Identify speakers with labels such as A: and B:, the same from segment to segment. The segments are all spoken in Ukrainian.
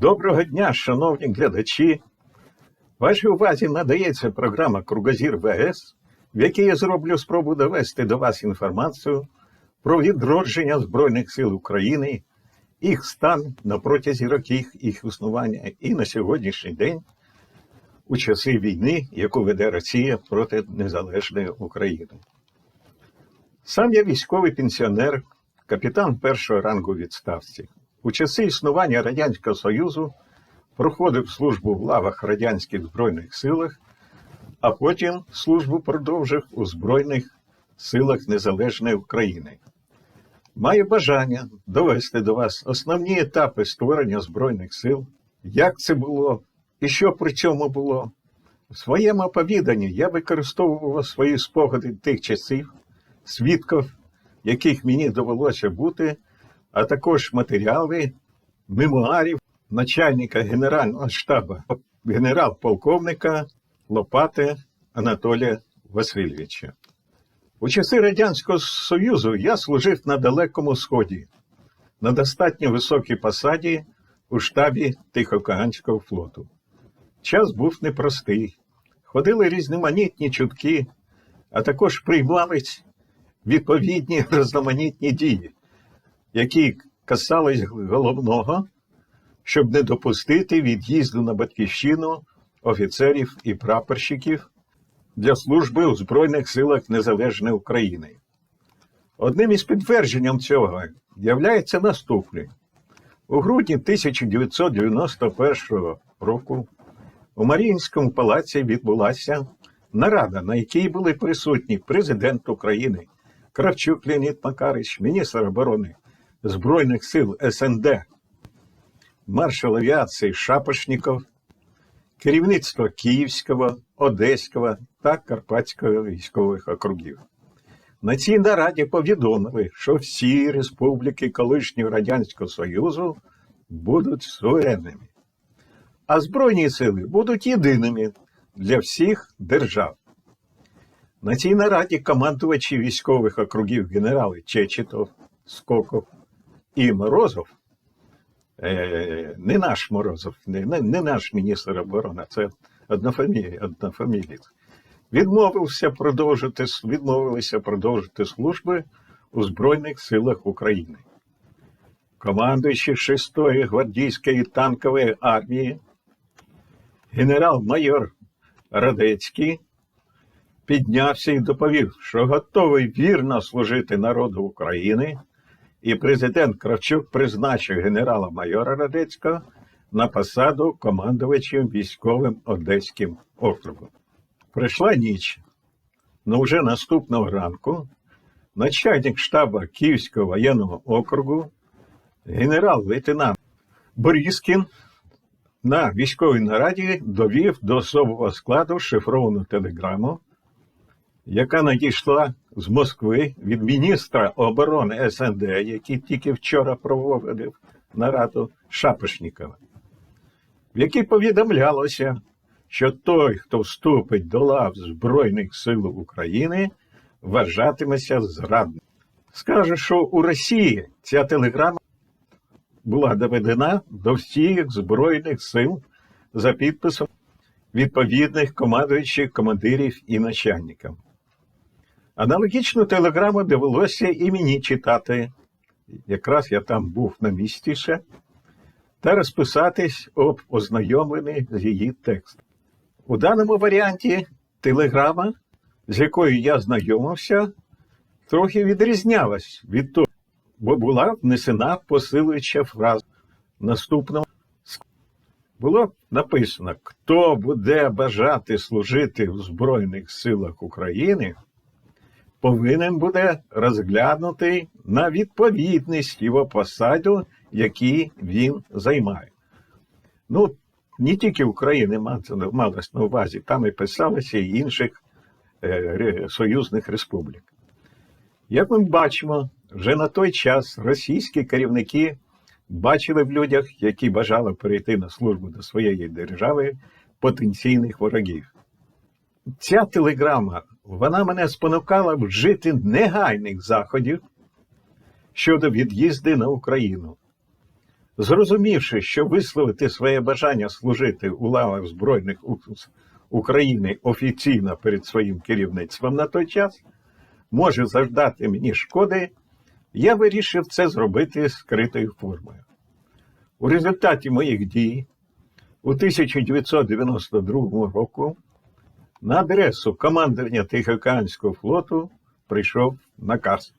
A: Доброго дня, шановні глядачі. Вашій увазі надається програма Кругозір ВС, в якій я зроблю спробу довести до вас інформацію про відродження Збройних сил України, їх стан на протязі років їх існування і на сьогоднішній день у часи війни, яку веде Росія проти незалежної України. Сам я військовий пенсіонер, капітан першого рангу відставці. У часи існування Радянського Союзу проходив службу в лавах Радянських Збройних силах, а потім службу продовжив у Збройних силах Незалежної України. Маю бажання довести до вас основні етапи створення Збройних сил, як це було і що при цьому було. В своєму оповіданні я використовував свої спогади тих часів, свідків, яких мені довелося бути, а також матеріали, мемуарів начальника Генерального штабу генерал-полковника Лопати Анатолія Васильовича. У часи Радянського Союзу я служив на Далекому Сході, на достатньо високій посаді у штабі Тихоокеанського флоту. Час був непростий. Ходили різноманітні чутки, а також приймались відповідні різноманітні дії, які касались головного, щоб не допустити від'їзду на батьківщину офіцерів і прапорщиків для служби у Збройних силах Незалежної України. Одним із підтвердженням цього являється наступне. У грудні 1991 року у Маріїнському палаці відбулася нарада, на якій були присутні президент України Кравчук Леонід Макарич, міністр оборони Збройних сил СНД, маршал авіації Шапошніков, керівництво Київського, Одеського та Карпатського військових округів. На цій нараді повідомили, що всі республіки колишнього Радянського Союзу будуть суверенними, а Збройні сили будуть єдиними для всіх держав. На цій нараді командувачі військових округів генерали Чечетов, Скоков і Морозов, е, не наш Морозов, не, не, наш міністр оборони, це однофамілієць, відмовився продовжити, відмовилися продовжити служби у Збройних силах України. Командуючий 6-ї гвардійської танкової армії, генерал-майор Радецький піднявся і доповів, що готовий вірно служити народу України, і президент Кравчук призначив генерала-майора Радецького на посаду командувачем військовим Одеським округом. Прийшла ніч, але вже наступного ранку начальник штабу Київського воєнного округу, генерал-лейтенант Боріскін на військовій нараді довів до особового складу шифровану телеграму, яка надійшла з Москви від міністра оборони СНД, який тільки вчора проводив нараду Шапошнікова, в якій повідомлялося, що той, хто вступить до лав Збройних сил України, вважатиметься зрадним. Скаже, що у Росії ця телеграма була доведена до всіх Збройних сил за підписом відповідних командуючих командирів і начальників. Аналогічну телеграму довелося і мені читати, якраз я там був на місці ще, та розписатись об ознайомленні з її текстом. У даному варіанті телеграма, з якою я знайомився, трохи відрізнялась від того, бо була внесена посилуюча фраза. Наступного було написано: хто буде бажати служити в Збройних силах України, повинен буде розглянути на відповідність його посаду, які він займає. Ну, не тільки України малось на увазі, там і писалося і інших е, союзних республік. Як ми бачимо, вже на той час російські керівники бачили в людях, які бажали перейти на службу до своєї держави, потенційних ворогів. Ця телеграма вона мене спонукала вжити негайних заходів щодо від'їзду на Україну. Зрозумівши, що висловити своє бажання служити у лавах Збройних України офіційно перед своїм керівництвом на той час може завдати мені шкоди, я вирішив це зробити скритою формою. У результаті моїх дій у 1992 року на адресу командування Тихоокеанського флоту прийшов наказ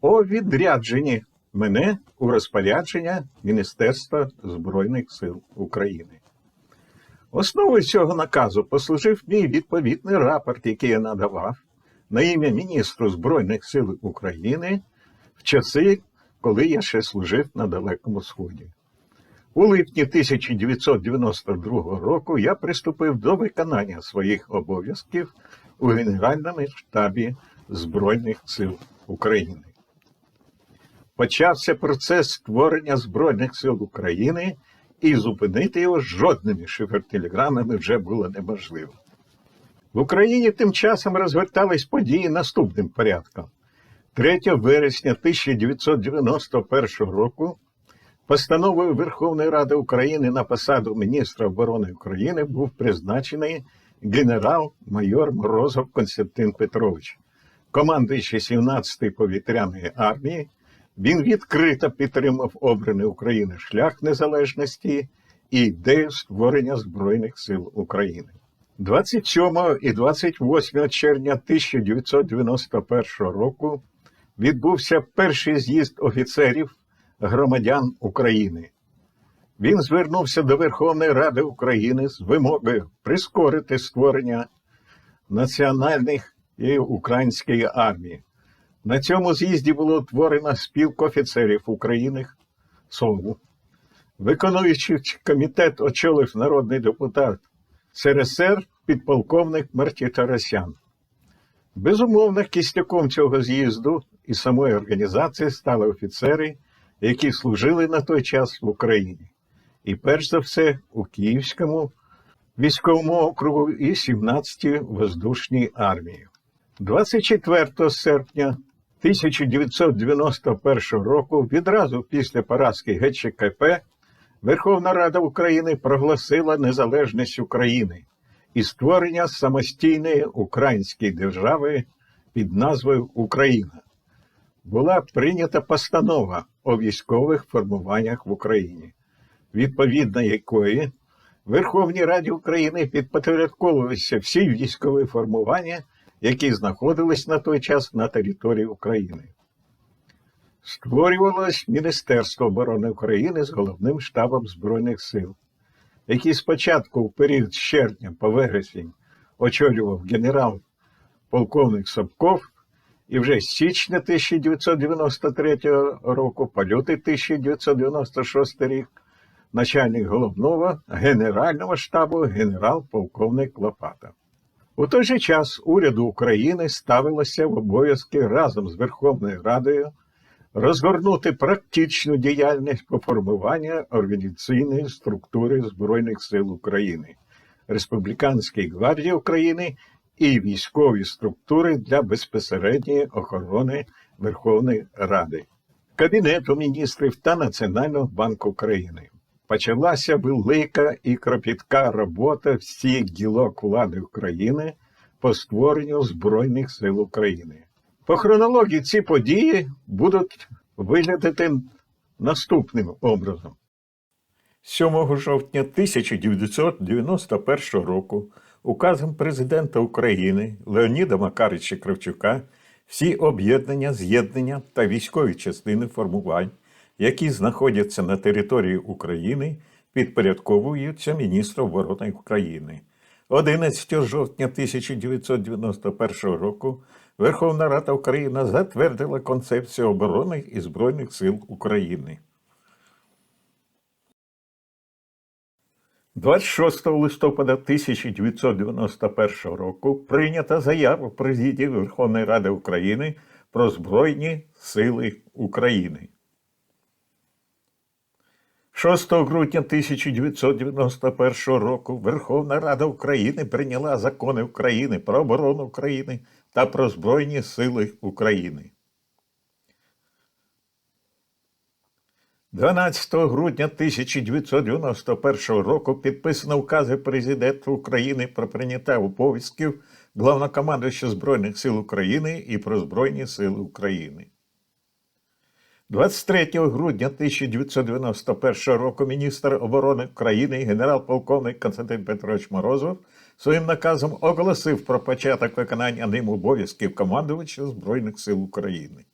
A: о відрядженні мене у розпорядження Міністерства Збройних сил України. Основою цього наказу послужив мій відповідний рапорт, який я надавав на ім'я міністру Збройних сил України в часи, коли я ще служив на Далекому Сході. У липні 1992 року я приступив до виконання своїх обов'язків у Генеральному штабі Збройних сил України. Почався процес створення Збройних сил України, і зупинити його жодними шифертелеграмами вже було неможливо. В Україні тим часом розвертались події наступним порядком. 3 вересня 1991 року постановою Верховної Ради України на посаду міністра оборони України був призначений генерал-майор Морозов Константин Петрович, командуючий 17-ї повітряної армії. Він відкрито підтримав обраний України шлях незалежності і ідею створення Збройних сил України. 27 і 28 червня 1991 року відбувся перший з'їзд офіцерів громадян України. Він звернувся до Верховної Ради України з вимогою прискорити створення національних і української армії. На цьому з'їзді було утворено спілку офіцерів України СОВУ. Виконуючий комітет очолив народний депутат СРСР підполковник Мартій Тарасян. Безумовно, кістяком цього з'їзду і самої організації стали офіцери, які служили на той час в Україні. І перш за все у Київському військовому округу і 17-й воздушній армії. 24 серпня 1991 року, відразу після поразки ГЧКП, Верховна Рада України проголосила незалежність України і створення самостійної української держави під назвою Україна. Була прийнята постанова о військових формуваннях в Україні, відповідно якої Верховній Раді України підпорядковувалися всі військові формування, які знаходились на той час на території України. Створювалось Міністерство оборони України з головним штабом Збройних сил, який спочатку в період з червня по вересень очолював генерал-полковник Собков, і вже з січня 1993 року, по лютий 1996 рік, начальник головного генерального штабу генерал-полковник Лопата. У той же час уряду України ставилося в обов'язки разом з Верховною Радою розгорнути практичну діяльність по формуванню організаційної структури Збройних сил України, Республіканської гвардії України і військові структури для безпосередньої охорони Верховної Ради, Кабінету міністрів та Національного банку України. Почалася велика і кропітка робота всіх гілок влади України по створенню Збройних сил України. По хронології ці події будуть виглядати наступним образом. 7 жовтня 1991 року указом президента України Леоніда Макарича Кравчука всі об'єднання, з'єднання та військові частини формувань, які знаходяться на території України, підпорядковуються міністру оборони України. 11 жовтня 1991 року Верховна Рада України затвердила концепцію оборони і Збройних сил України. 26 листопада 1991 року прийнята заява Президії Верховної Ради України про Збройні Сили України. 6 грудня 1991 року Верховна Рада України прийняла закони України про оборону України та про Збройні Сили України. 12 грудня 1991 року підписано укази президента України про прийняття обов'язків Главнокомандуюча Збройних сил України і про Збройні Сили України. 23 грудня 1991 року міністр оборони України генерал-полковник Константин Петрович Морозов своїм наказом оголосив про початок виконання ним обов'язків командувача Збройних сил України.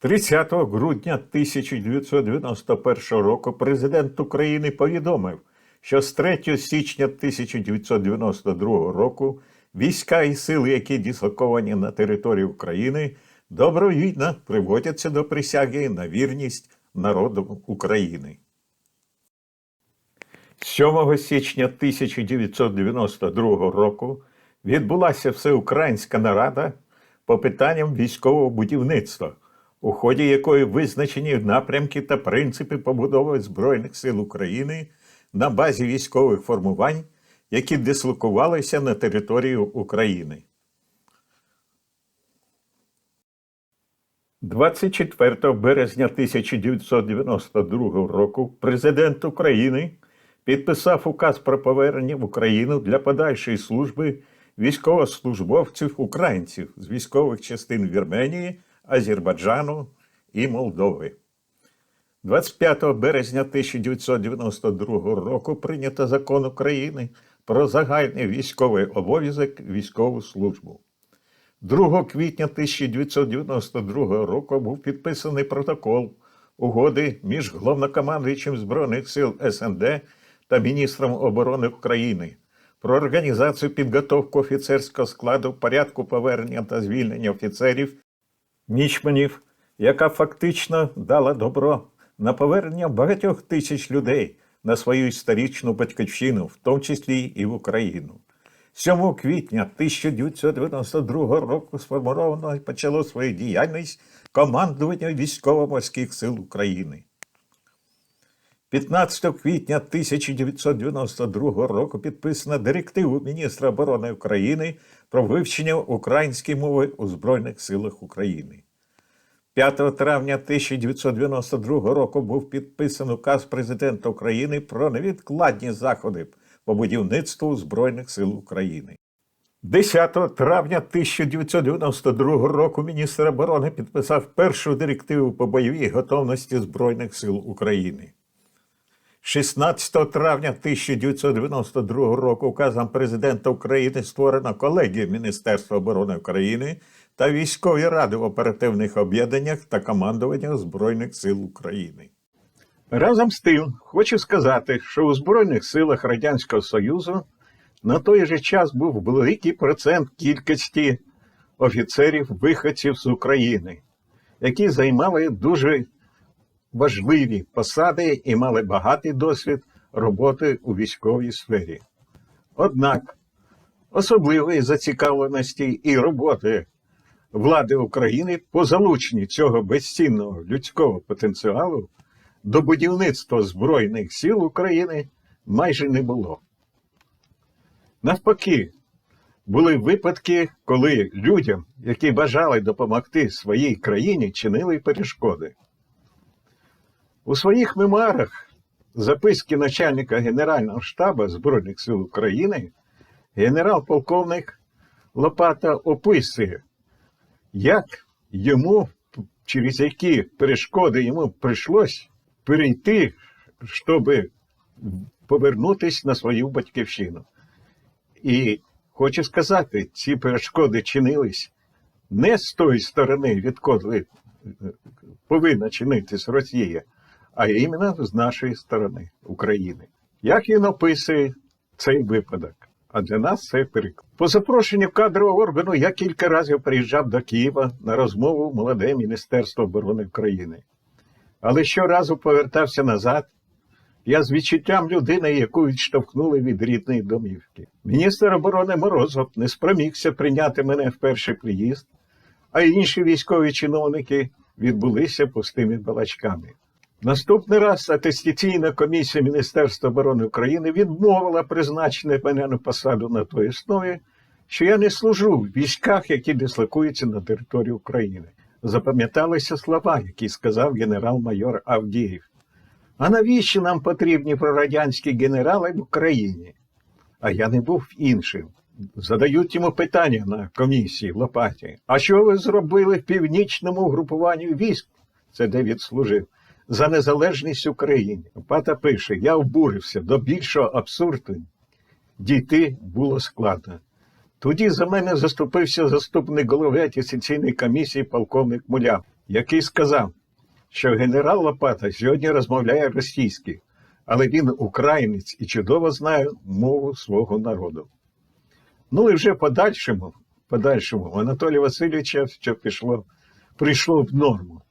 A: 30 грудня 1991 року президент України повідомив, що з 3 січня 1992 року війська і сили, які дислоковані на території України, добровільно приводяться до присяги на вірність народу України. 7 січня 1992 року відбулася всеукраїнська нарада по питанням військового будівництва, у ході якої визначені напрямки та принципи побудови Збройних сил України на базі військових формувань, які дислокувалися на територію України. 24 березня 1992 року президент України підписав указ про повернення в Україну для подальшої служби військовослужбовців українців з військових частин Вірменії, Азербайджану і Молдови. 25 березня 1992 року прийнято закон України про загальний військовий обов'язок військову службу. 2 квітня 1992 року був підписаний протокол угоди між головнокомандуючим Збройних сил СНД та міністром оборони України про організацію підготовку офіцерського складу порядку повернення та звільнення офіцерів мічманів, яка фактично дала добро на повернення багатьох тисяч людей на свою історичну батьківщину, в тому числі і в Україну. 7 квітня 1992 року сформовано і почало свою діяльність командування військово-морських сил України. 15 квітня 1992 року підписано директиву міністра оборони України про вивчення української мови у Збройних силах України. 5 травня 1992 року був підписаний указ президента України про невідкладні заходи по будівництву Збройних сил України. 10 травня 1992 року міністр оборони підписав першу директиву по бойовій готовності Збройних сил України. 16 травня 1992 року указом президента України створена колегія Міністерства оборони України та військові ради в оперативних об'єднаннях та командування Збройних сил України. Разом з тим, хочу сказати, що у Збройних силах Радянського Союзу на той же час був великий процент кількості офіцерів-виходців з України, які займали дуже важливі посади і мали багатий досвід роботи у військовій сфері. Однак особливої зацікавленості і роботи влади України по залученню цього безцінного людського потенціалу до будівництва Збройних сил України майже не було. Навпаки, були випадки, коли людям, які бажали допомогти своїй країні, чинили перешкоди. У своїх мемуарах записки начальника Генерального штабу Збройних сил України генерал-полковник Лопата описує, як йому, через які перешкоди йому прийшлось перейти, щоб повернутися на свою батьківщину. І хочу сказати, ці перешкоди чинились не з тої сторони, відколи повинна чинитись Росія, а іменно з нашої сторони України. Як він описує цей випадок? А для нас це приклад. По запрошенню кадрового органу я кілька разів приїжджав до Києва на розмову молоде Міністерство оборони України. Але щоразу повертався назад. Я з відчуттям людини, яку відштовхнули від рідної домівки. Міністр оборони Морозов не спромігся прийняти мене в перший приїзд, а інші військові чиновники відбулися пустими балачками. Наступний раз атестаційна комісія Міністерства оборони України відмовила призначити мене на посаду на той основі, що я не служу в військах, які дислокуються на території України. запам'яталися слова, які сказав генерал-майор Авдіїв. А навіщо нам потрібні прорадянські генерали в Україні? А я не був іншим. Задають йому питання на комісії в Лопаті. А що ви зробили в північному групуванні військ? Це де відслужив. За незалежність України. Лопата пише: я обурився до більшого абсурду. Дійти було складно. Тоді за мене заступився заступник голови атестаційної комісії полковник Муляв, який сказав, що генерал Лопата сьогодні розмовляє російською, але він українець і чудово знає мову свого народу. Ну і вже подальшому, подальшому Анатолія Васильовича все пішло, прийшло в норму.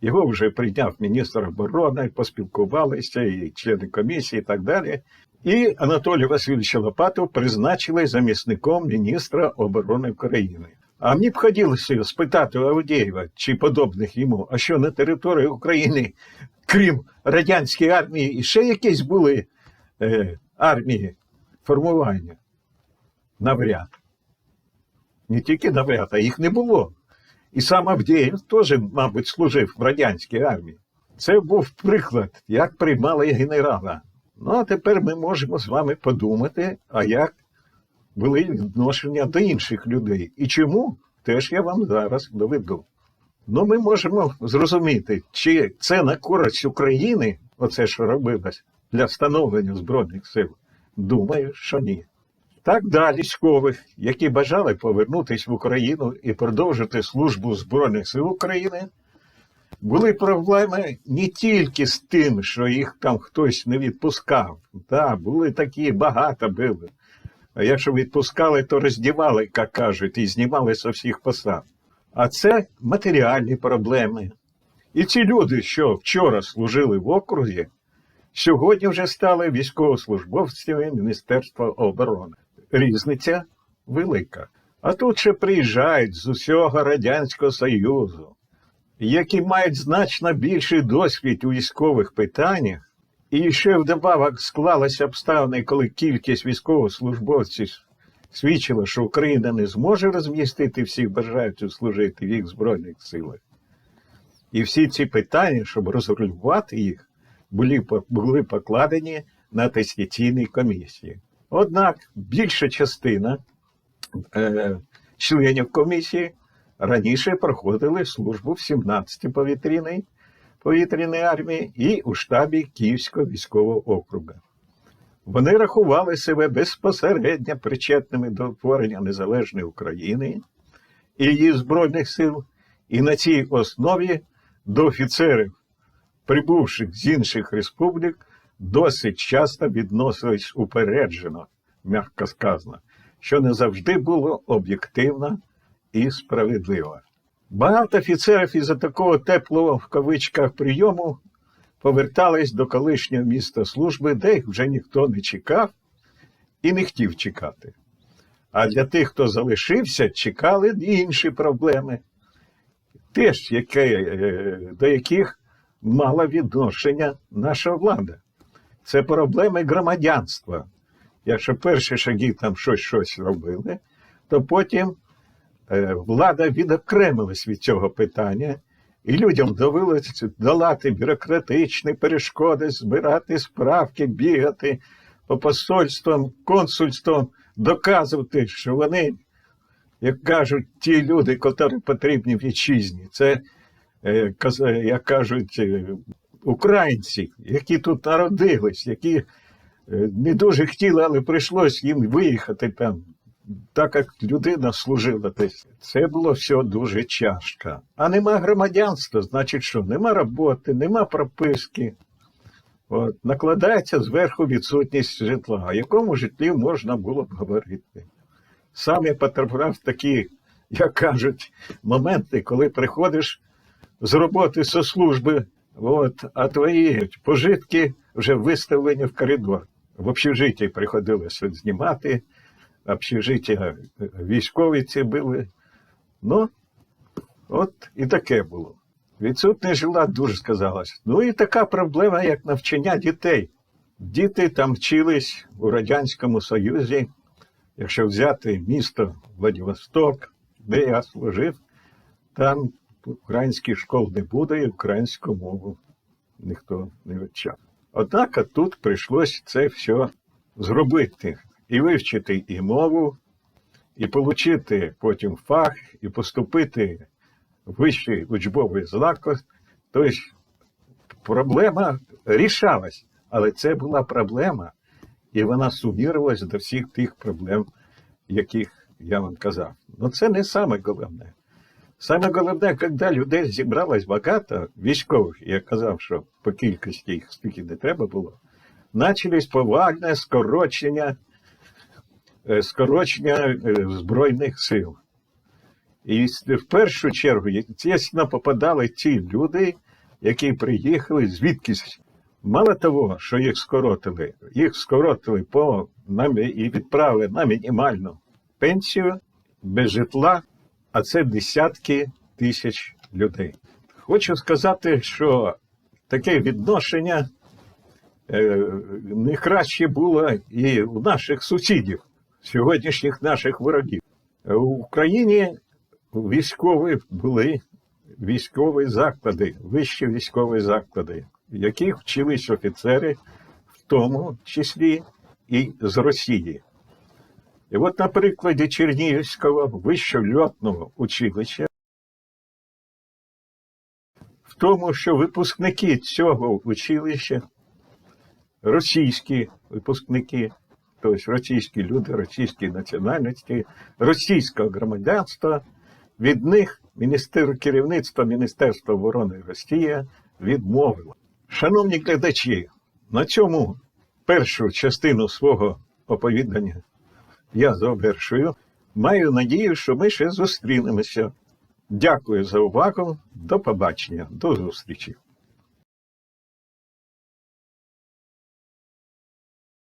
A: Його вже прийняв міністр оборони, поспілкувалися, і члени комісії, і так далі. І Анатолія Васильовича Лопату призначили замісником міністра оборони України. А мені б хотілося спитати у Авдієва чи подобних йому, а що на території України, крім радянської армії, і ще якісь були е, армії формування? Навряд. Не тільки навряд, а їх не було. І сам Авдіїв теж, мабуть, служив в радянській армії. Це був приклад, як приймали генерала. Ну, а тепер ми можемо з вами подумати, а як були відношення до інших людей. І чому, теж я вам зараз доведу. Ну, ми можемо зрозуміти, чи це на користь України, оце що робилось для встановлення Збройних сил. Думаю, що ні. Так далі військових, які бажали повернутися в Україну і продовжити службу Збройних сил України, були проблеми не тільки з тим, що їх там хтось не відпускав. Да, були такі, багато були. А якщо відпускали, то роздівали, як кажуть, і знімали з всіх посад. А це матеріальні проблеми. І ці люди, що вчора служили в окрузі, сьогодні вже стали військовослужбовцями Міністерства оборони. Різниця велика. А тут ще приїжджають з усього Радянського Союзу, які мають значно більший досвід у військових питаннях, і ще вдобавок склалися обставини, коли кількість військовослужбовців свідчила, що Україна не зможе розмістити всіх бажаючих служити в їх Збройних силах. І всі ці питання, щоб розрулювати їх, були, були покладені на атестаційній комісії. Однак більша частина е, членів комісії раніше проходили службу в 17-й повітряній повітряній армії і у штабі Київського військового округу. Вони рахували себе безпосередньо причетними до творення незалежної України і її Збройних сил, і на цій основі до офіцерів, прибувших з інших республік, досить часто відносились упереджено, м'яко сказано, що не завжди було об'єктивно і справедливо. Багато офіцерів із-за такого теплого в кавичках прийому повертались до колишнього міста служби, де їх вже ніхто не чекав і не хотів чекати. А для тих, хто залишився, чекали інші проблеми, теж яке, е, до яких мала відношення наша влада. Це проблеми громадянства. Якщо перші шаги там щось щось робили, то потім е, влада відокремилась від цього питання, і людям довелося долати бюрократичні перешкоди, збирати справки, бігати по посольствам, консульствам, доказувати, що вони, як кажуть, ті люди, котрі потрібні вітчизні, це, е, як кажуть, е, українці, які тут народились, які е, не дуже хотіли, але прийшлось їм виїхати там, так як людина служила десь. Це було все дуже тяжко. А нема громадянства, значить що? Нема роботи, нема прописки. От, накладається зверху відсутність житла. О якому житлі можна було б говорити? Сам я потрапляв такі, як кажуть, моменти, коли приходиш з роботи зі служби, от, а твої пожитки вже виставлені в коридор. В общежитті приходилося знімати, общежиття військові ці були. Ну, от і таке було. Відсутність жила дуже сказалось. Ну і така проблема, як навчання дітей. Діти там вчились у Радянському Союзі. Якщо взяти місто Владивосток, де я служив, там українських школ не буде і українську мову ніхто не вивчав. Однак тут прийшлось це все зробити і вивчити і мову, і отримати потім фах, і поступити в вищий учбовий заклад. Тобто проблема рішалась, але це була проблема, і вона сумірувалась до всіх тих проблем, яких я вам казав. Ну це не саме головне. Саме головне, коли людей зібралось багато, військових, я казав, що по кількості їх стільки не треба було, почались повальне скорочення, е, скорочення е, Збройних сил. І в першу чергу, звісно, попадали ті люди, які приїхали звідкись. Мало того, що їх скоротили, їх скоротили по і відправили на мінімальну пенсію без житла, а це десятки тисяч людей. Хочу сказати, що таке відношення е, не краще було і у наших сусідів, сьогоднішніх наших ворогів. В Україні військові були військові заклади, вищі військові заклади, в яких вчились офіцери, в тому числі і з Росії. І от на прикладі Чернігівського вищого льотного училища, в тому, що випускники цього училища, російські випускники, тобто російські люди, російські національності, російського громадянства, від них міністер, керівництво Міністерства оборони Росії відмовило. Шановні глядачі, на цьому першу частину свого оповідання я завершую. Маю надію, що ми ще зустрінемося. Дякую за увагу. До побачення, до зустрічі.